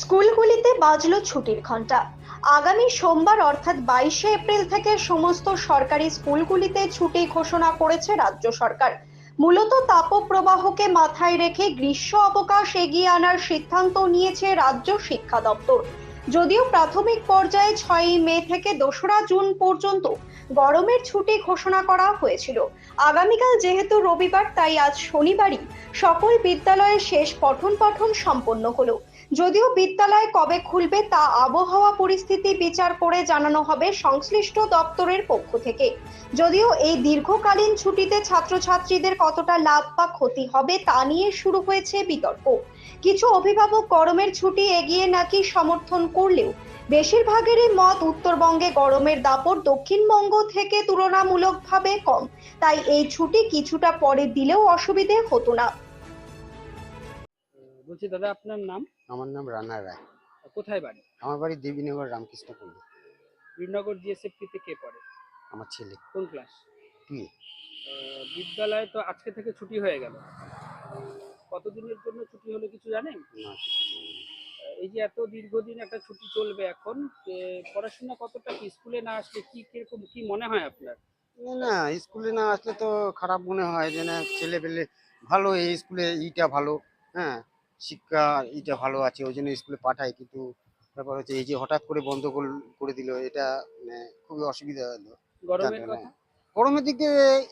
স্কুলগুলিতে বাজলো ছুটির ঘণ্টা আগামী সোমবার অর্থাৎ বাইশে এপ্রিল থেকে সমস্ত সরকারি স্কুলগুলিতে ছুটি ঘোষণা করেছে রাজ্য সরকার। মূলত তাপপ্রবাহকে মাথায় রেখে গ্রীষ্ম অবকাশ এগিয়ে আনার সিদ্ধান্ত নিয়েছে রাজ্য শিক্ষা দপ্তর। যদিও প্রাথমিক পর্যায়ে ছয়ই মে থেকে দোসরা জুন পর্যন্ত গরমের ছুটি ঘোষণা করা হয়েছিল। আগামীকাল যেহেতু রবিবার, তাই আজ শনিবারই সকল বিদ্যালয়ে শেষ পঠন পাঠন সম্পন্ন হলো। যদিও বিদ্যালয় কবে খুলবে তা আবহাওয়া পরিস্থিতি বিচার করে জানানো হবে সংশ্লিষ্ট দপ্তরের পক্ষ থেকে। যদিও এই দীর্ঘকালীন ছুটিতে ছাত্রছাত্রীদের কতটা লাভ বা ক্ষতি হবে তা নিয়ে শুরু হয়েছে বিতর্ক। কিছু অভিভাবক গরমের ছুটি এগিয়ে নাকি সমর্থন করলেও বেশিরভাগেরই মত উত্তরবঙ্গে গরমের দাপট দক্ষিণবঙ্গ থেকে তুলনামূলকভাবে কম। তাই এই ছুটি কিছুটা পরে দিলেও অসুবিধে হতো না। বলছি দাদা, আপনার নাম? আমার নাম রানা রায়। কোথায় বাড়ি? আমার বাড়ি দেবীনগর রামকৃষ্ণপুর বীরনগর জিএসএফপিতে কে পড়ে? আমার ছেলে। কোন ক্লাস? তুই বিদ্যালয় তো আজকে থেকে ছুটি হয়ে গেল। কতদিনের জন্য ছুটি হলো কিছু জানেন? না এই যে এত দীর্ঘদিন একটা ছুটি চলবে এখন পড়াশোনা কতটা কি? স্কুলে না আসলে কি কীরকম কি মনে হয় আপনার? না স্কুলে না আসলে তো খারাপ মনে হয় যে না ছেলে পেলে ভালো এই স্কুলে এইটা ভালো হ্যাঁ। শিক্ষা এইটা ভালো আছে ওই জন্য স্কুলে পাঠাই কিন্তু ব্যাপার হচ্ছে এই যে হঠাৎ করে বন্ধ কর- দিল এটা মানে খুবই অসুবিধা হলো। গরমের জানতে কথা? না। গরমের দিক দিয়ে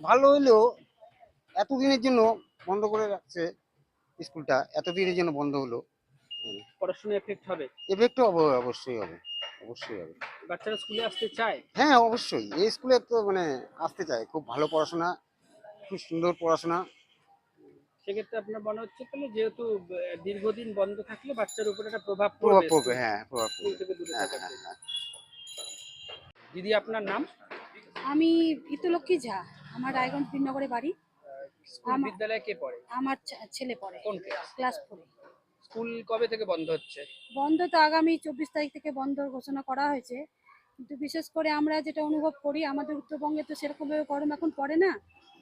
ভালো হইলেও এতদিনের জন্য বন্ধ করে রাখছে স্কুলটা এতদিনের জন্য বন্ধ হলো। পড়াশোনা এফেক্ট হবে? এফেক্টও অবশ্যই হবে অবশ্যই হবে। বাচ্চারা স্কুলে আসতে চায়? হ্যাঁ অবশ্যই এই স্কুলে তো মানে আসতে চায় খুব ভালো পড়াশোনা খুব সুন্দর পড়াশোনা। সেক্ষেত্রে আপনার মনে হচ্ছে তাহলে যেহেতু দীর্ঘদিন বন্ধ থাকলে বাচ্চার উপর একটা প্রভাব প্রভাব পড়বে হ্যাঁ প্রভাব পড়বে। হ্যাঁ, হ্যাঁ। হ্যাঁ। দিদি আপনার নাম? আমি ইতুলক্ষ্মী ঝা আমার রায়গঞ্জ বীরনগরে বাড়ি। বিদ্যালয়ে কে পড়ে? আমার ছেলে পড়ে কোন ক্লাস? ক্লাস ফোরে। স্কুল কবে থেকে বন্ধ হচ্ছে? বন্ধ তো আগামী চব্বিশ তারিখ থেকে বন্ধ ঘোষণা করা হয়েছে। কিন্তু বিশেষ করে আমরা যেটা অনুভব করি আমাদের উত্তরবঙ্গে তো সেরকমভাবে গরম এখন পড়ে না।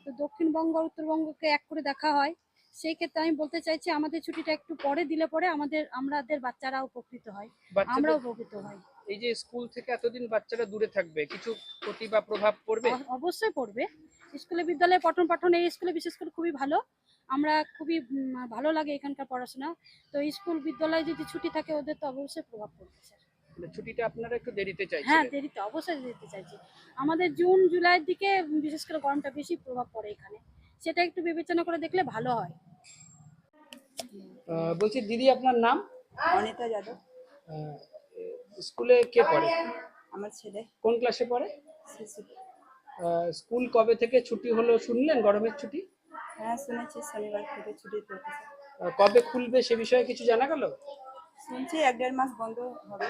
তো দক্ষিণবঙ্গ আর উত্তরবঙ্গকে এক করে দেখা হয়। সেই ক্ষেত্রে আমি বলতে চাইছি আমাদের ছুটিটা একটু পরে দিলে পরে আমাদের আমাদের বাচ্চারা উপকৃত হয়। আমরাও উপকৃত হই এই যে স্কুল থেকে এতদিন বাচ্চারা দূরে থাকবে কিছু ক্ষতি বা প্রভাব পড়বে? অবশ্যই পড়বে। স্কুলে বিদ্যালয়ে পঠন পাঠন এই স্কুলে বিশেষ করে খুবই ভালো। আমরা খুবই ভালো লাগে এখানকার পড়াশোনা। তো স্কুল বিদ্যালয়ে যদি ছুটি থাকে ওদের তো অবশ্যই প্রভাব পড়বে স্যার। মানে ছুটিটা আপনারা একটু দেরিতে হ্যাঁ দেরিতে অবশ্যই দিতে চাইছি। আমাদের জুন জুলাইয়ের দিকে বিশেষ করে গরমটা বেশি প্রভাব পড়ে এখানে। সেটা একটু বিবেচনা করে দেখলে ভালো হয়। বলছি দিদি আপনার নাম? অনিতা যাদব। স্কুলে কে পড়ে? আমার ছেলে। কোন ক্লাসে পড়ে? আহ, স্কুল কবে থেকে ছুটি হলো শুনলেন? গরমের ছুটি? হ্যাঁ শুনেছি শনিবার থেকে ছুটি পড়তেছে কবে খুলবে সে বিষয়ে কিছু জানা গেল? শুনছি এক দেড় মাস বন্ধ হবে।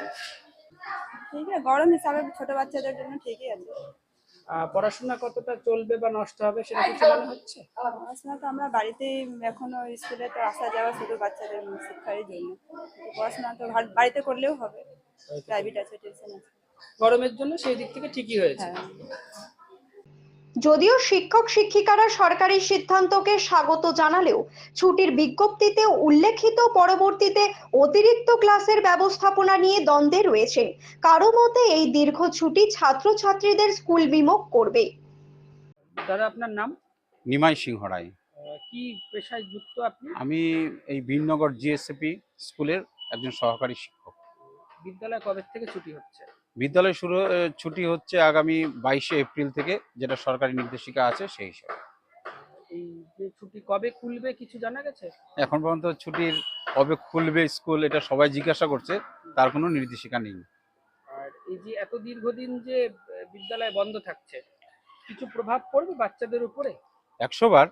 ঠিক আছে গরম হিসাবে ছোট বাচ্চাদের জন্য ঠিকই আছে। পড়াশোনা কতটা চলবে বা নষ্ট হবে সেটা কিছু মনে হচ্ছে? পড়াশোনা তো আমরা বাড়িতেই এখনও স্কুলে তো আসা যাওয়া শুধু বাচ্চাদের শিক্ষার জন্য। পড়াশোনা তো বাড়িতে করলেও হবে। প্রাইভেট আছে টিউশন আছে। গরমের জন্য সেই দিক থেকে ঠিকই হয়েছে। হ্যাঁ। যদিও শিক্ষক শিক্ষিকারা সরকারি সিদ্ধান্তকে স্বাগত জানালেও ছুটির বিজ্ঞপ্তিতে উল্লেখিত পরবর্তীতে অতিরিক্ত ক্লাসের ব্যবস্থাপনা নিয়ে দ্বন্দ্বে রয়েছেন কারও মতে এই দীর্ঘ ছুটি ছাত্রছাত্রীদের স্কুল বিমুখ করবে। দাদা আপনার নাম? নিমাই সিংহ রায়। কি পেশায় যুক্ত আপনি? আমি এই বীরনগর জিএসএপি স্কুলের একজন সহকারী শিক্ষক। বিদ্যালয় কবে থেকে ছুটি হচ্ছে? বিদ্যালয় শুরু ছুটি হচ্ছে আগামী বাইশে এপ্রিল থেকে যেটা সরকারি নির্দেশিকা আছে সেই হিসাবে। এই যে ছুটি কবে খুলবে কিছু জানা গেছে? এখন পর্যন্ত ছুটির কবে খুলবে স্কুল এটা সবাই জিজ্ঞাসা করছে তার কোনো নির্দেশিকা নেই। আর এই যে এত দীর্ঘদিন যে বিদ্যালয় বন্ধ থাকছে কিছু প্রভাব পড়বে বাচ্চাদের উপরে? একশো বার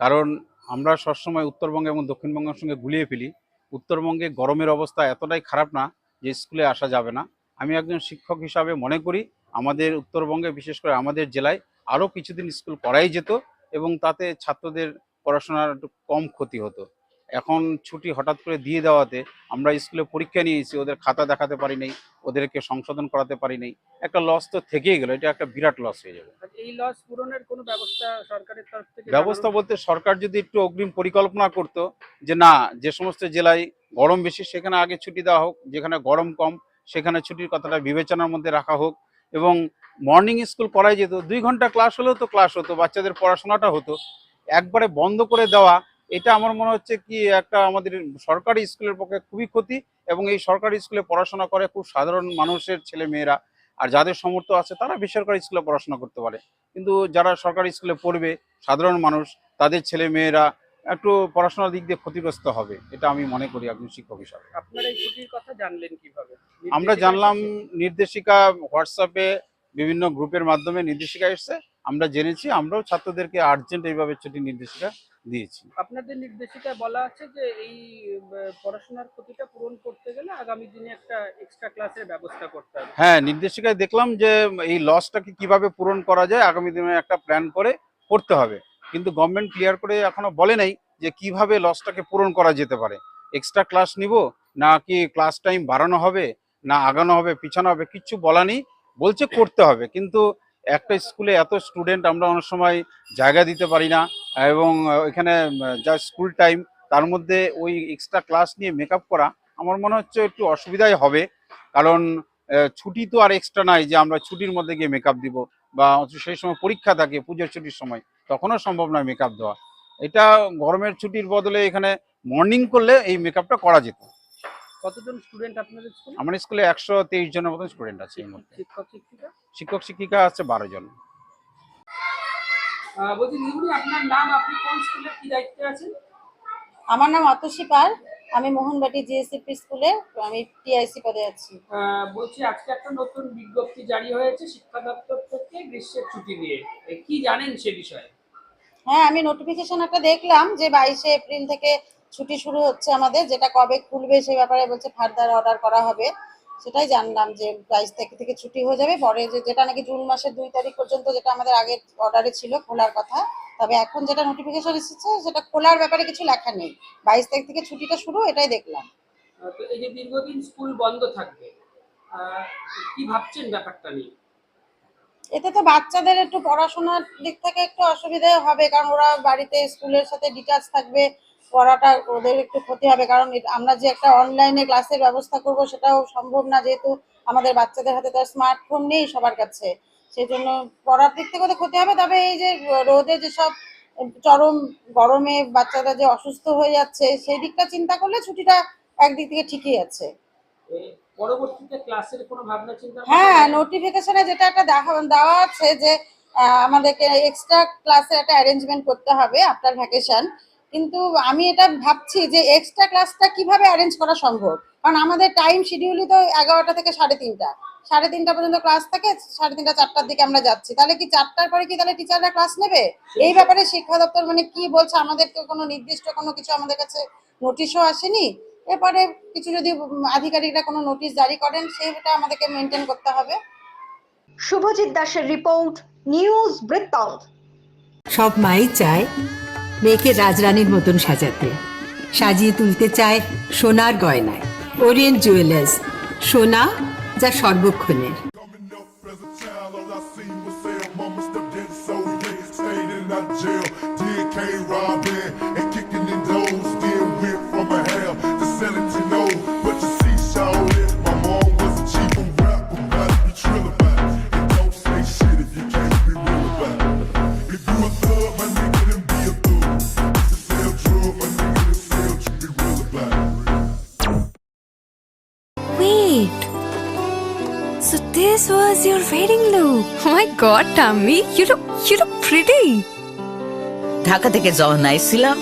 কারণ আমরা সবসময় উত্তরবঙ্গ এবং দক্ষিণবঙ্গের সঙ্গে গুলিয়ে ফেলি। উত্তরবঙ্গে গরমের অবস্থা এতটাই খারাপ না যে স্কুলে আসা যাবে না। আমি একজন শিক্ষক হিসাবে মনে করি আমাদের উত্তরবঙ্গে বিশেষ করে আমাদের জেলায় আরও কিছুদিন স্কুল করাই যেত এবং তাতে ছাত্রদের পড়াশোনার একটু কম ক্ষতি হতো। এখন ছুটি হঠাৎ করে দিয়ে দেওয়াতে আমরা স্কুলে পরীক্ষা নিয়েছি ওদের খাতা দেখাতে পারি নাই ওদেরকে সংশোধন করাতে পারি নাই একটা লস তো থেকেই গেল এটা একটা বিরাট লস হয়ে যাবে। এই লস পূরণের কোনো ব্যবস্থা সরকারের তরফ থেকে ব্যবস্থা বলতে সরকার যদি একটু অগ্রিম পরিকল্পনা করত যে না যে সমস্ত জেলায় গরম বেশি সেখানে আগে ছুটি দেওয়া হোক যেখানে গরম কম সেখানে ছুটির কথাটা বিবেচনার মধ্যে রাখা হোক এবং মর্নিং স্কুল করাই যেত, দুই ঘণ্টা ক্লাস হলেও তো ক্লাস হতো, বাচ্চাদের পড়াশোনাটা হতো, একবারে বন্ধ করে দেওয়া, এটা আমার মনে হচ্ছে কি একটা আমাদের সরকারি স্কুলের পক্ষে খুবই ক্ষতি এবং এই সরকারি স্কুলে পড়াশোনা করে খুব সাধারণ মানুষের ছেলে মেয়েরা আর যাদের সমর্থ আছে তারা বেসরকারি স্কুলে পড়াশোনা করতে পারে। কিন্তু যারা সরকারি স্কুলে পড়বে, সাধারণ মানুষ, তাদের ছেলে মেয়েরা একটু পড়াশোনার দিক দিয়ে ক্ষতিগ্রস্ত হবে এটা আমি মনে করি একজন শিক্ষক হিসাবে। আপনারা এই ছুটির কথা জানলেন কীভাবে? আমরা জানলাম নির্দেশিকা হোয়াটসঅ্যাপে বিভিন্ন গ্রুপের মাধ্যমে নির্দেশিকা এসছে আমরা জেনেছি আমরাও ছাত্রদেরকে আর্জেন্ট এইভাবে ছুটি নির্দেশিকা দিয়েছি। আপনাদের নির্দেশিকায় বলা আছে যে এই পড়াশোনার ক্ষতিটা পূরণ করতে গেলে আগামী দিনে একটা এক্সট্রা ক্লাসের ব্যবস্থা করতে হবে। হ্যাঁ নির্দেশিকায় দেখলাম যে এই লসটাকে কীভাবে পূরণ করা যায় আগামী দিনে একটা প্ল্যান করে করতে হবে। কিন্তু গভর্নমেন্ট ক্লিয়ার করে এখনও বলে নাই যে কীভাবে লসটাকে পূরণ করা যেতে পারে। এক্সট্রা ক্লাস নিব? না কি ক্লাস টাইম বাড়ানো হবে? না আগানো হবে? পিছানো হবে? কিচ্ছু বলা নেই। বলছে করতে হবে। কিন্তু একটা স্কুলে এত স্টুডেন্ট আমরা অনেক সময় জায়গা দিতে পারি না এবং এখানে যা স্কুল টাইম তার মধ্যে ওই এক্সট্রা ক্লাস নিয়ে মেকআপ করা আমার মনে হচ্ছে একটু অসুবিধাই হবে। কারণ ছুটি তো আর এক্সট্রা নাই যে আমরা ছুটির মধ্যে গিয়ে মেকআপ দিব বা সেই সময় পরীক্ষা থাকে, পুজোর ছুটির সময়। তখনও সম্ভব নয় মেকআপ দেওয়া। এটা গরমের ছুটির বদলে এখানে মর্নিং করলে এই মেকআপটা করা যেত। কতজন স্টুডেন্ট আপনাদের স্কুলে আমাদের স্কুলে একশো তেইশ জনের মতন স্টুডেন্ট আছে এই মুহূর্তে। শিক্ষক শিক্ষিকা? শিক্ষক শিক্ষিকা আছে বারো জন। বলছি নিগুনি আপনার নাম আপনি কোন স্কুলে কি দায়িত্বে আছেন? আমার নাম অতসী পাল। আমি মোহনবাটি জিএসসিপি স্কুলে আমি টিআইসি পদে আছি। বলছি আজকে একটা নতুন বিজ্ঞপ্তি জারি হয়েছে শিক্ষা দপ্তর থেকে গ্রীষ্মের ছুটি নিয়ে। এ, কি জানেন সে বিষয়ে? হ্যাঁ আমি নোটিফিকেশন একটা দেখলাম যে বাইশে এপ্রিল থেকে ছুটি শুরু হচ্ছে আমাদের, যেটা কবে খুলবে সেই ব্যাপারে বলছে ফার্দার অর্ডার করা হবে। সেটাই জানলাম যে বাইশ তারিখ থেকে ছুটি হয়ে যাবে। পরে যে যেটা নাকি জুন মাসের দুই তারিখ পর্যন্ত যেটা আমাদের আগে অর্ডারে ছিল খোলার কথা, তবে এখন যেটা নোটিফিকেশন এসেছে সেটা খোলার ব্যাপারে কিছু লেখা নেই। বাইশ তারিখ থেকে ছুটিটা শুরু, এটাই দেখলাম। এই যে দীর্ঘদিন স্কুল বন্ধ থাকবে কি ভাবছেন ব্যাপারটা নিয়ে? এতে তো বাচ্চাদের একটু পড়াশোনার দিক থেকে একটু অসুবিধা হবে, কারণ ওরা বাড়িতে স্কুলের সাথে ডিটাচ থাকবে, পড়াটা ওদের একটু ক্ষতি হবে, কারণ আমরা যে একটা অনলাইনে ক্লাসের ব্যবস্থা করব সেটাও সম্ভব না, যেহেতু আমাদের বাচ্চাদের হাতে তো স্মার্টফোন নেই সবার কাছে সেই জন্য পড়ার দিক থেকে ওদের ক্ষতি হবে, তবে এই যে রোদে যেসব চরম গরমে বাচ্চারা যে অসুস্থ হয়ে যাচ্ছে, সেই দিকটা চিন্তা করলে ছুটিটা একদিক থেকে ঠিকই আছে। পরবর্তীতে ক্লাসের কোনো ভাবনা চিন্তা হ্যাঁ নোটিফিকেশনে যেটা একটা দেখা দেওয়া আছে যে আমাদেরকে এক্সট্রা ক্লাসের একটা অ্যারেঞ্জমেন্ট করতে হবে আফটার ভ্যাকেশন কিন্তু আমি এটা ভাবছি যে এক্সট্রা ক্লাসটা কীভাবে অ্যারেঞ্জ করা সম্ভব? কারণ আমাদের টাইম শিডিউলই তো এগারোটা থেকে সাড়ে তিনটা। সাড়ে তিনটা পর্যন্ত ক্লাস থাকে সাড়ে তিনটা চারটার দিকে আমরা যাচ্ছি। তাহলে কি চারটার পরে কি তাহলে টিচাররা ক্লাস নেবে? এই ব্যাপারে শিক্ষা দপ্তর মানে কি বলছে? আমাদের তো কোনো নির্দিষ্ট কোনো কিছু আমাদের কাছে নোটিশও আসেনি। এরপরে কিছু যদি আধিকারিকরা কোনো নোটিশ জারি করেন সেটা আমাদেরকে মেনটেন করতে হবে। শুভজিৎ দাসের রিপোর্ট নিউজ বৃত্তান্ত। সব মাই চায় মেয়েকে রাজরানীর মতন সাজাতে। সাজিয়ে তুলতে চায় সোনার গয়নায়। ওরিয়েন্ট জুয়েলার্স সোনা যা সর্বক্ষণের। Was your wedding look. Oh my god, Tammy, you look you look pretty. Dhaka থেকে যখন আইছিলাম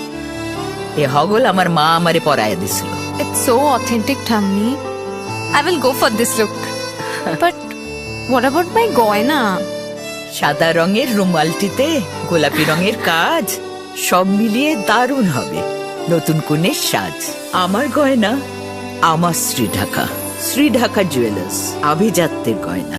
এ হগল আমার মা আমারে পরায় দিছিল It's so authentic, Tammy. I will go for this look. but what about my goina? সাদা রঙের রুমালটিতে গোলাপি রঙের কাজ সব মিলিয়ে দারুণ হবে নতুন কনের সাজ আমার গয়না আমার শ্রী ঢাকা শ্রী ঢাকা জুয়েলার্স আভিজাত্যের গয়না